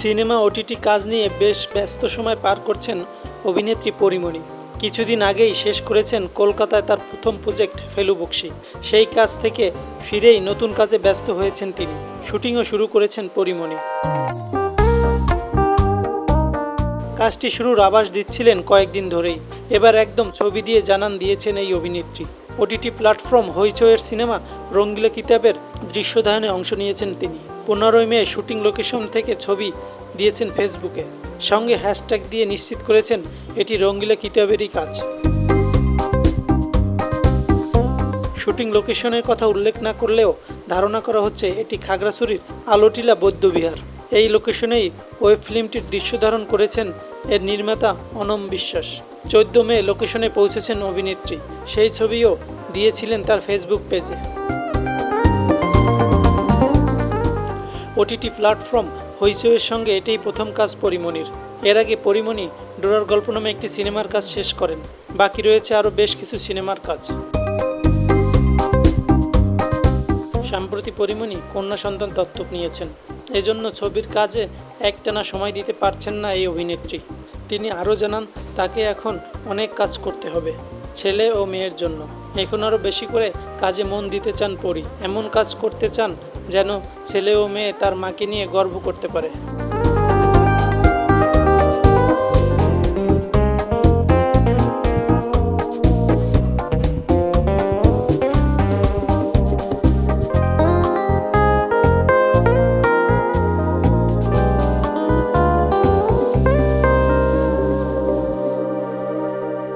Cinema OTT কাজ নিয়ে বেশ ব্যস্ত সময় পার করছেন অভিনেত্রী পরিমণি। কিছুদিন আগেই শেষ করেছেন কলকাতায় তার প্রথম প্রজেক্ট ফেলু বক্সি। সেই কাজ থেকে ফিরেই নতুন কাজে ব্যস্ত হয়েছেন তিনি। শুটিংও শুরু করেছেন পরিমণি। কাজটি শুরুর আভাস দিচ্ছিলেন কয়েকদিন ধরেই। এবার একদম ছবি দিয়ে জানান দিয়েছেন এই অভিনেত্রী। ওটিটি প্ল্যাটফর্ম হইচয়ের সিনেমা রঙ্গিলা কিতাবের দৃশ্যধায়নে অংশ নিয়েছেন তিনি। পনেরোই মে শুটিং লোকেশন থেকে ছবি দিয়েছেন ফেসবুকে। সঙ্গে হ্যাশট্যাগ দিয়ে নিশ্চিত করেছেন, এটি রঙ্গিলা কিতাবেরই কাজ। শুটিং লোকেশনের কথা উল্লেখ না করলেও ধারণা করা হচ্ছে, এটি খাগড়াছড়ির আলোটিলা বৌদ্ধবিহার। এই লোকেশনেই ওয়েব ফিল্মটির দৃশ্য ধারণ করেছেন এর নির্মাতা অনম বিশ্বাস। চোদ্দ মে লোকেশনে পৌঁছেছেন অভিনেত্রী। সেই ছবিও দিয়েছিলেন তার ফেসবুক পেজে। ওটিটি প্ল্যাটফর্ম হইচইয়ের সঙ্গে এটাই প্রথম কাজ পরিমণির। এর আগে পরিমণি ডোরার গল্প নামে একটি সিনেমার কাজ শেষ করেন। বাকি রয়েছে আরও বেশ কিছু সিনেমার কাজ। সম্প্রতি পরিমণি কন্যা সন্তান দত্তক নিয়েছেন। এজন্য ছবির কাজে একটানা সময় দিতে পারছেন না এই অভিনেত্রী। তিনি আরও জানান, তাকে এখন অনেক কাজ করতে হবে, ছেলে ও মেয়ের জন্য। এখন আরও বেশি করে কাজে মন দিতে চান পরি। এমন কাজ করতে চান যেন ছেলে ও মেয়ে তার মাকে নিয়ে গর্ব করতে পারে।